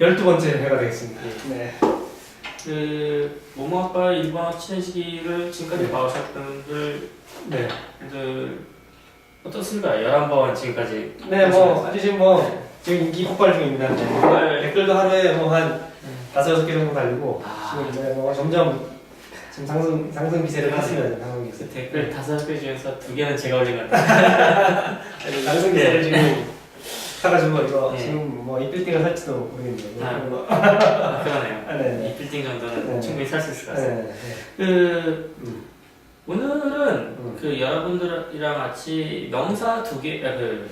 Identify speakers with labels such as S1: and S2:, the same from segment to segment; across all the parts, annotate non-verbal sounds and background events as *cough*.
S1: 열두 번째 회가 되겠습니다. 네.
S2: 그 모모 아빠 일본어 친해지기를 지금까지
S1: 네.
S2: 봐오셨던 분들
S1: 네.
S2: 분들 어떻습니까? 11번 지금까지
S1: 네, 뭐 지금 뭐 지금 인기 폭발 중입니다. 네.
S2: 정말
S1: 댓글도 하루에 뭐한
S2: 네.
S1: 다섯 여섯 개 정도 달리고
S2: 아.
S1: 지금 이제 뭐 점점 지금 상승 상승 기세를 탔습니다. 상승 기세.
S2: 그 댓글 다섯 개 중에서 두 개는 제가 올린 것 같아요. *laughs*
S1: 상승 기세를 지금 타가지고 이거
S2: 네.
S1: 지금 뭐 이 빌딩을 살지도 모르겠네요.
S2: 아.
S1: 뭐.
S2: 아, 그러네요. *laughs*
S1: 아, 네.
S2: 이 빌딩 정도는
S1: 네.
S2: 충분히 살 수 있을 것
S1: 네.
S2: 같습니다.
S1: 네.
S2: 그
S1: 음.
S2: 오늘은
S1: 음.
S2: 그 여러분들이랑 같이 명사 두 개, 아, 그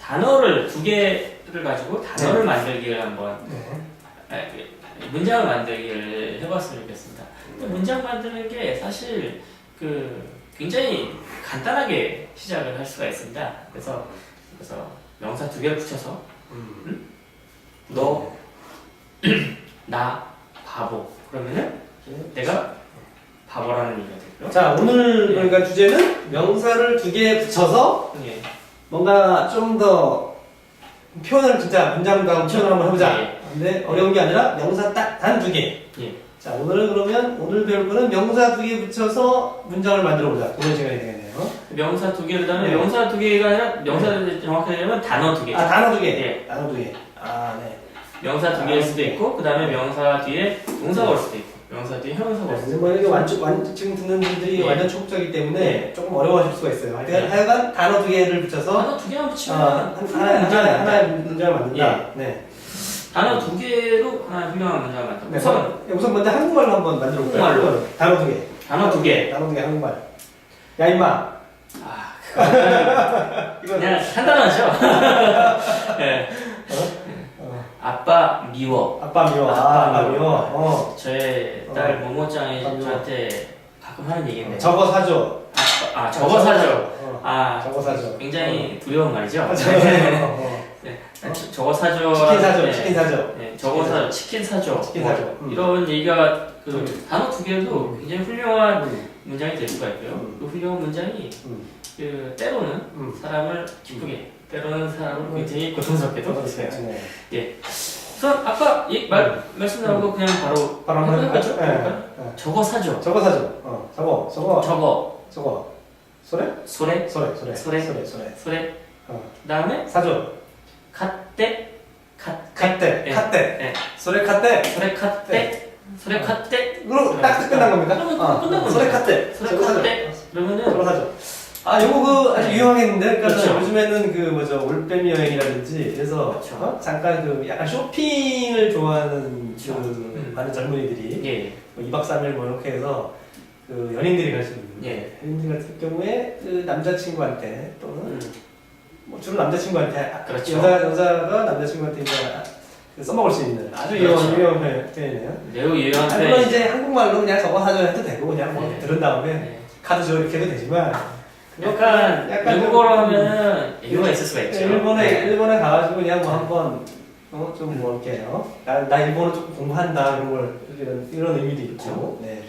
S2: 단어를 두 개를 가지고 단어를 만들기를 한번
S1: 네.
S2: 아, 그 문장을 만들기를 해봤으면 좋겠습니다. 근데 문장 만드는 게 사실 그 굉장히 간단하게 시작을 할 수가 있습니다. 그래서 그래서 명사 두 개를 붙여서
S1: 음.
S2: 너, *clears throat* 나, 바보 그러면은 내가 바보라는 얘기가 되고요.
S1: 자 오늘 그러니까 주제는 명사를 두 개 붙여서
S2: 예.
S1: 뭔가 좀 더 표현을 진짜 문장과 표현을 한번 해보자.
S2: 예.
S1: 근데 어려운 게 아니라 명사 딱 단 두 개.
S2: 예.
S1: 자 오늘은 그러면 오늘 배울 거는 명사 두 개 붙여서 문장을 만들어 보자. 그런 시간이 되겠네요.
S2: 명사 두 개를 다음에
S1: 네.
S2: 명사 두 개가 아니라 명사를 정확하게 하면 단어 두 개.
S1: 아 단어 두 개.
S2: 예.
S1: 단어 두 개. 아 네.
S2: 명사 두 개일 수도 있고 그 다음에 명사 뒤에 동사가 올 수도 있고 명사 뒤에 형용사가 올 수도
S1: 네, 뭐 이게 완전 완 지금 듣는 분들이
S2: 예.
S1: 완전 초급자이기 때문에
S2: 예.
S1: 조금 어려워하실 수가 있어요. 하여간,
S2: 예.
S1: 하여간 단어 두 개를
S2: 있고
S1: 붙여서
S2: 단어 두 개만
S1: 어,
S2: 붙이면
S1: 하나,
S2: 훌륭한
S1: 하나, 하나. 하나의 문장을 만든다. 네.
S2: 단어 두 개로 하나 훌륭한 문장을 만든다.
S1: 네.
S2: 우선
S1: 우선, 우선 먼저 한국말로 한번 만들어 볼까요?
S2: 한국말로.
S1: 단어 두 개.
S2: 단어 두 개.
S1: 단어 두 개 한국말. 야 임마.
S2: 아,
S1: 이거
S2: 그냥 간단하죠. 네.
S1: 어,
S2: 아빠 미워.
S1: 아빠 미워. 아, 아빠 미워. 어.
S2: 저의 딸
S1: 어.
S2: 모모짱이
S1: 아빠 미워.
S2: 저한테 가끔 하는 얘기인데.
S1: 저거 사줘.
S2: 아빠, 아 저거 사줘.
S1: 어.
S2: 아
S1: 저거 사줘.
S2: 굉장히 두려운 말이죠.
S1: 어. 저거 사줘. 어,
S2: 네. 저, 저거 사줘.
S1: 치킨 사줘.
S2: 네.
S1: 치킨 사줘.
S2: 네, 저거
S1: 치킨
S2: 사줘. 치킨 사줘.
S1: 치킨
S2: 뭐
S1: 사줘. 음.
S2: 이런 얘기가 그
S1: 음.
S2: 단어 두 개도
S1: 음.
S2: 굉장히 훌륭한
S1: 음.
S2: 문장이 될 수가 있고요.
S1: 음.
S2: 그 훌륭한 문장이
S1: 음.
S2: 그 때로는
S1: 음.
S2: 사람을 기쁘게, 때로는 사람을
S1: 음.
S2: 굉장히 고통스럽게도 해주세요.
S1: 네.
S2: 우선 아까 이 말, 말씀 나오고 그냥 바로
S1: 바로 한번
S2: 해볼까요?
S1: 네.
S2: 저거 사줘.
S1: 저거 사줘. 어. 저거. 저거.
S2: 저거
S1: 저거. 소래?
S2: 소래
S1: 소래. 소래.
S2: 소래.
S1: 소래. 소래.
S2: 소래
S1: 어.
S2: 그다음에
S1: 사줘.
S2: 갓대 갓
S1: 갓대.
S2: 네.
S1: 갓대.
S2: 네.
S1: 소래 갓대.
S2: 소래 갓대 소래 갓대
S1: 그럼 딱 끝난 겁니까?
S2: 그러면
S1: 어.
S2: 끝난 겁니다.
S1: 소래 저거 사줘.
S2: 갓대 그러면은
S1: 사줘. 아, 요거 그 아주 유용하겠는데? 그러니까
S2: 그렇죠.
S1: 요즘에는 그 뭐죠 올빼미 여행이라든지 그래서
S2: 그렇죠.
S1: 어? 잠깐 그 약간 쇼핑을 좋아하는
S2: 그렇죠.
S1: 그
S2: 음.
S1: 많은 젊은이들이
S2: 예
S1: 뭐 2박 3일 뭐 이렇게 해서 그 연인들이 갈 수 있는
S2: 예.
S1: 연인들 같은 경우에 그 남자친구한테 또는
S2: 음.
S1: 뭐 주로 남자친구한테 아,
S2: 그렇죠.
S1: 여자 여자가 남자친구한테 이제 그 써먹을 수 있는 아주
S2: 그렇죠.
S1: 유용한 유용한 표현- 표현이에요.
S2: 매우 유용한
S1: 아, 물론 이제 한국말로 그냥 저거 사줘 해도 되고 그냥 뭐
S2: 네.
S1: 들은 다음에
S2: 네.
S1: 카드 줘 이렇게 해도 되지만
S2: 약간
S1: 약간
S2: 외국어로
S1: 좀-
S2: 하면은 애교가 있을 수가 있죠
S1: 일본에
S2: 네.
S1: 일본에 가가지고 그냥 뭐 한번 어, 좀 뭐 이렇게 어? 나, 나 일본어 조금 공부한다 이런 걸 이런 이런 의미도 있고 네.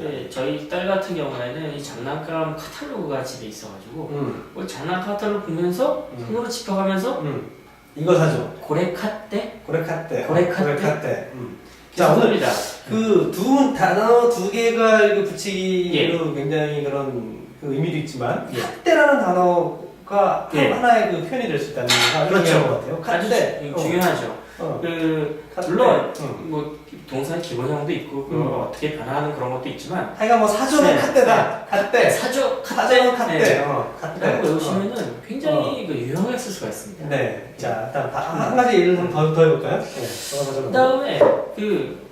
S2: 네, 저희 딸 같은 경우에는 이 장난감 카탈로그가 집에 있어가지고
S1: 음,
S2: 뭐 장난 카탈로그 보면서
S1: 음.
S2: 손으로 짚어가면서
S1: 음. 이거 사줘.
S2: 고래 카떼
S1: 고래카떼.
S2: 고래카떼?
S1: 고래카떼. 음. 자 오늘 자그두 단어 두 개가 이거 붙이기로
S2: 예.
S1: 굉장히 그런 그 의미도 있지만
S2: 예.
S1: 카떼라는 단어 가
S2: 예.
S1: 하나의 그 표현이 될 수 있다는 게
S2: 그렇죠.
S1: 중요한 것 같아요.
S2: 아주. 주- 중요하죠.
S1: 어.
S2: 그. 물론
S1: 음.
S2: 뭐 동사의 기본형도 있고 그걸
S1: 음.
S2: 어떻게 변화하는 그런 것도 있지만
S1: 하여간 뭐 사주는
S2: 네.
S1: 카떼다. 카떼.
S2: 사조
S1: 사주는
S2: 카떼
S1: 카떼.
S2: 네.
S1: 어, 카떼.
S2: 라고
S1: 어.
S2: 외우시면은 굉장히 그쓸 수가 있습니다.
S1: 네. 자, 일단 다- 한 가지 예를 좀 더, 더 해볼까요? 네.
S2: 그 다음에 그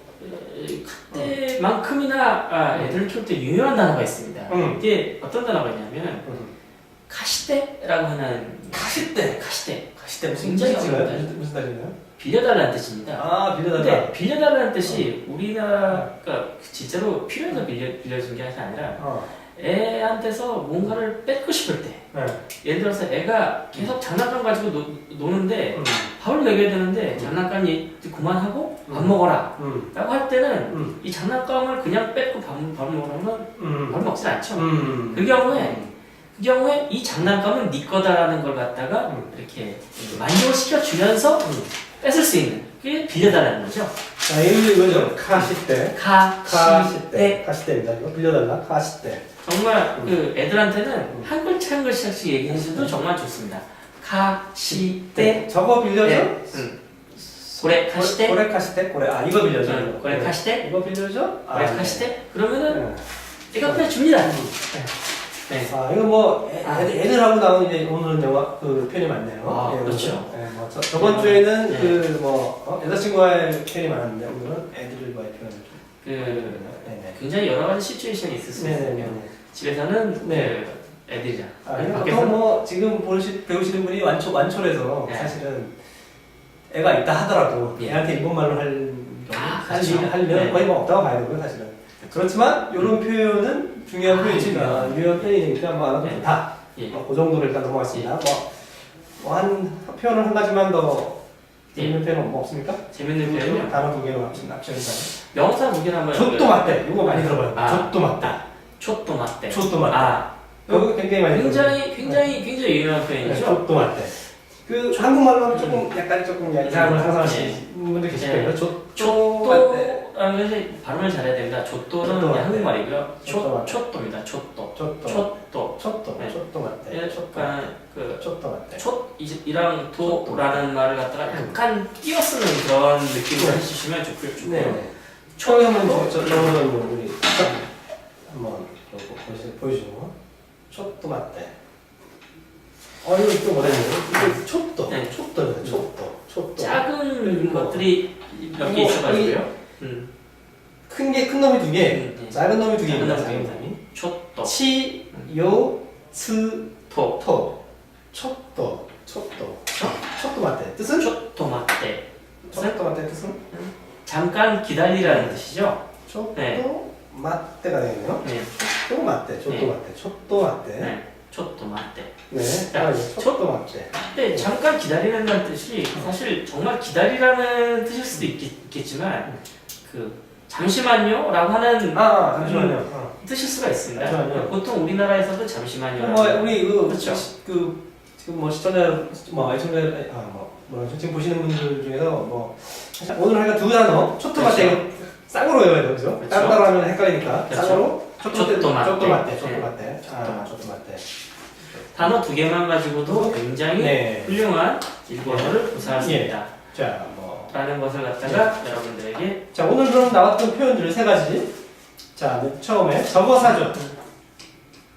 S2: 에, 카떼만큼이나 아, 애들을 키울 때 유용한 단어가 있습니다.
S1: 음.
S2: 이게 어떤 단어가 있냐면
S1: 음.
S2: 카시떼라고 하는
S1: 가시대.
S2: 카시떼
S1: 가시대 무슨 뜻인가요?
S2: 어렵다.
S1: 무슨, 무슨 뜻인가요?
S2: 빌려달라는 뜻입니다.
S1: 아, 빌려달라.
S2: 근데 빌려달라는 뜻이 우리나라가 진짜로 필요해서 빌려, 빌려준 게 아니라
S1: 어.
S2: 애한테서 뭔가를 뺏고 싶을 때
S1: 네.
S2: 예를 들어서 애가 계속 장난감 가지고 노, 노는데
S1: 음.
S2: 밥을 먹여야 되는데
S1: 음.
S2: 장난감 이 그만하고 밥
S1: 음.
S2: 먹어라
S1: 음.
S2: 라고 할 때는
S1: 음.
S2: 이 장난감을 그냥 뺏고 밥, 밥을 먹으라면
S1: 음.
S2: 밥을 먹진 않죠
S1: 음.
S2: 그 경우에 경우에 이 장난감은 네 거다라는 걸 갖다가
S1: 음.
S2: 이렇게 만족을 시켜주면서 뺏을 수 있는 그게 빌려달라는 거죠.
S1: 자, 이거 이거죠. 카시대.
S2: 때.
S1: 카시대. 카시대입니다. 이거 빌려달라. 카시대.
S2: 정말
S1: 음.
S2: 그 애들한테는
S1: 음.
S2: 한 글자 한 글자씩 얘기해줘도 정말 좋습니다. 가, 시, 때.
S1: 저거 빌려줘.
S2: 네. 음. 고래 카시대.
S1: 고래 카시대. 고래. 아, 이거 빌려줘.
S2: 음,
S1: 이거.
S2: 고래
S1: 네.
S2: 카시대.
S1: 이거 빌려줘.
S2: 고래
S1: 네.
S2: 카시대. 그러면은
S1: 네.
S2: 얘가 그냥 줍니다. 네.
S1: 아, 이거 뭐 애,
S2: 아.
S1: 애들, 애들하고 나온 이제 오늘은 영화 그 표현이 많네요.
S2: 아,
S1: 예,
S2: 그렇죠.
S1: 오늘은. 예, 뭐 저, 저번 주에는
S2: 네.
S1: 그뭐 어? 여자친구와의 표현이 많았는데 오늘은 애들과의 좀.
S2: 그
S1: 네네.
S2: 굉장히 여러 가지 시츄에이션이 있을 수.
S1: 네네네.
S2: 집에서는
S1: 네.
S2: 그 애들이랑
S1: 아,
S2: 네, 밖에서
S1: 보통 뭐 지금 보시, 배우시는 분이 완초, 완초래서
S2: 네.
S1: 사실은 애가 있다 하더라도
S2: 예.
S1: 애한테 일본말로 할 경우
S2: 아,
S1: 사실
S2: 그렇죠.
S1: 하면
S2: 네.
S1: 거의 뭐 없다고 봐야 되고요 사실은 그렇지만 이런 표현은 중요한
S2: 아,
S1: 표현이니까. 유효한 표현이니까 뭐 알아도
S2: 네.
S1: 좋다
S2: 예.
S1: 어, 그 정도로 일단 넘어갔습니다 뭐, 뭐한 표현을 한 가지만 더 재밌는 표현 뭐 없습니까?
S2: 재밌는 표현이요.
S1: 단어 두 개로 합쳐진다
S2: 명사 무기를 한번
S1: 족도 맞대 이거 많이 들어봐요
S2: 아.
S1: 족도 맞대
S2: 촛도 맞대.
S1: 족도 맞대
S2: 아,
S1: 이거 굉장히 많이
S2: 굉장히 굉장히 굉장히 유명한
S1: 네,
S2: 표현이죠.
S1: 족도 맞대. 그 한국말로는 조금 약간 조금 이상한 걸
S2: 음.
S1: 상상하시는 분들 계실
S2: 네.
S1: 거예요. 족도 맞대.
S2: 촛도라는 것이 발음을 잘해야 됩니다.
S1: 촛도
S2: 그냥. 한국말이고요.
S1: 맞대.
S2: 촛도입니다. 촛도.
S1: 족도.
S2: 촛도.
S1: 족도.
S2: 네.
S1: 족도 맞대.
S2: 예, 약간 그
S1: 족도 맞대.
S2: 촛이랑 도라는 말을 갖다가 약간 띄어 쓰는 그런 느낌으로
S1: 네.
S2: 해주시면 좋고요. 좋고요.
S1: 네. 초에 한번 저 저는 우리 저- 한번 요거 보시 보여주고 족도 맞대. 어 이거 또 뭐랬네요. 이거 족도.
S2: 네.
S1: 족도네. 족도. 족도.
S2: 작은
S1: 뭐.
S2: 것들이 몇개
S1: 뭐,
S2: 있어가지고요. 음,
S1: 큰 놈이 두 개.
S2: 음, 네.
S1: 작은 놈이 두 개입니다. 작은. 놈이.
S2: 촛도.
S1: 치, 요, 츠,
S2: 토.
S1: 토, 촛도, 촛도, 촛, 촛도 맞대. 뜻은?
S2: 촛도 맞대.
S1: 촛도 맞대 뜻은?
S2: 잠깐 기다리라는 뜻이죠.
S1: 촛도
S2: 네.
S1: 맞대가 되겠네요.
S2: 네.
S1: 촛도 맞대, 촛도
S2: 네.
S1: 맞대, 촛도 맞대.
S2: 네. 촛도 맞대.
S1: 네,
S2: 자,
S1: 촛도 맞대.
S2: 근데 잠깐 기다리라는 뜻이 사실 정말 기다리라는 뜻일 수도 있겠, 지만그 잠시만요 라고 하는
S1: 아, 잠시만요. 어.
S2: 뜻일 수가 있습니다.
S1: 잠시만요.
S2: 보통 우리나라에서도 잠시만요.
S1: 뭐 우리 그,
S2: 그렇죠.
S1: 그 지금 뭐 시청자, 뭐 애청자, 아뭐 뭐라 지금 보시는 분들 중에서 뭐 사실 오늘 하니까 두 단어 맞대
S2: 그렇죠.
S1: 쌍으로 외워야 되죠.
S2: 그렇죠.
S1: 따로따로 하면 헷갈리니까
S2: 그렇죠.
S1: 쌍으로
S2: 맞대,
S1: 촛도
S2: 네.
S1: 맞대. 아, 촛도 맞대.
S2: 단어 두 개만 가지고도 굉장히
S1: 네.
S2: 훌륭한 일본어를 구사할 수
S1: 예.
S2: 있다.
S1: 자, 뭐.
S2: 라는 것을 갖다가 여러분들에게
S1: 자, 오늘 그럼 나왔던 표현들 세 가지. 자, 맨 처음에 저거사죠.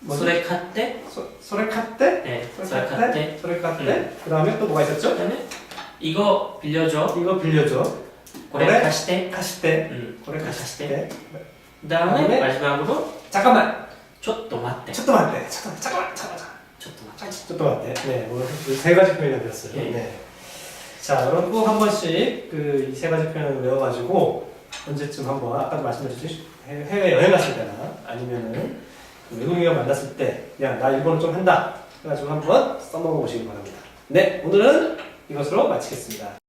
S2: 소레카떼,
S1: 소, 소레카떼?
S2: 네, 소레카떼.
S1: 소레카떼? 그 다음에 또 뭐가 있었죠?
S2: 그다음에 이거 빌려줘,
S1: 이거 빌려줘.
S2: 고레카시떼,
S1: 카시떼.
S2: 음,
S1: 고레카시떼.
S2: 고레카시떼. 그다음에
S1: 그다음에
S2: 마지막으로
S1: 잠깐만.
S2: 촛도 맞대,
S1: 촛도 맞대. 잠깐만, 잠깐만, 잠깐만.
S2: 촛도 맞대.
S1: 촛도 맞대. 네, 오늘 세 가지 표현이 되었어요.
S2: 예.
S1: 네. 자, 여러분 꼭 한 번씩 그 이 세 가지 표현을 외워가지고 언제쯤 한번 아까도 말씀드렸듯이 해- 해외 여행 갔을 때나 아니면은 그 외국인과 만났을 때, 야, 나 일본어 좀 한다. 그래가지고 한번 써먹어 보시기 바랍니다. 네, 오늘은 이것으로 마치겠습니다.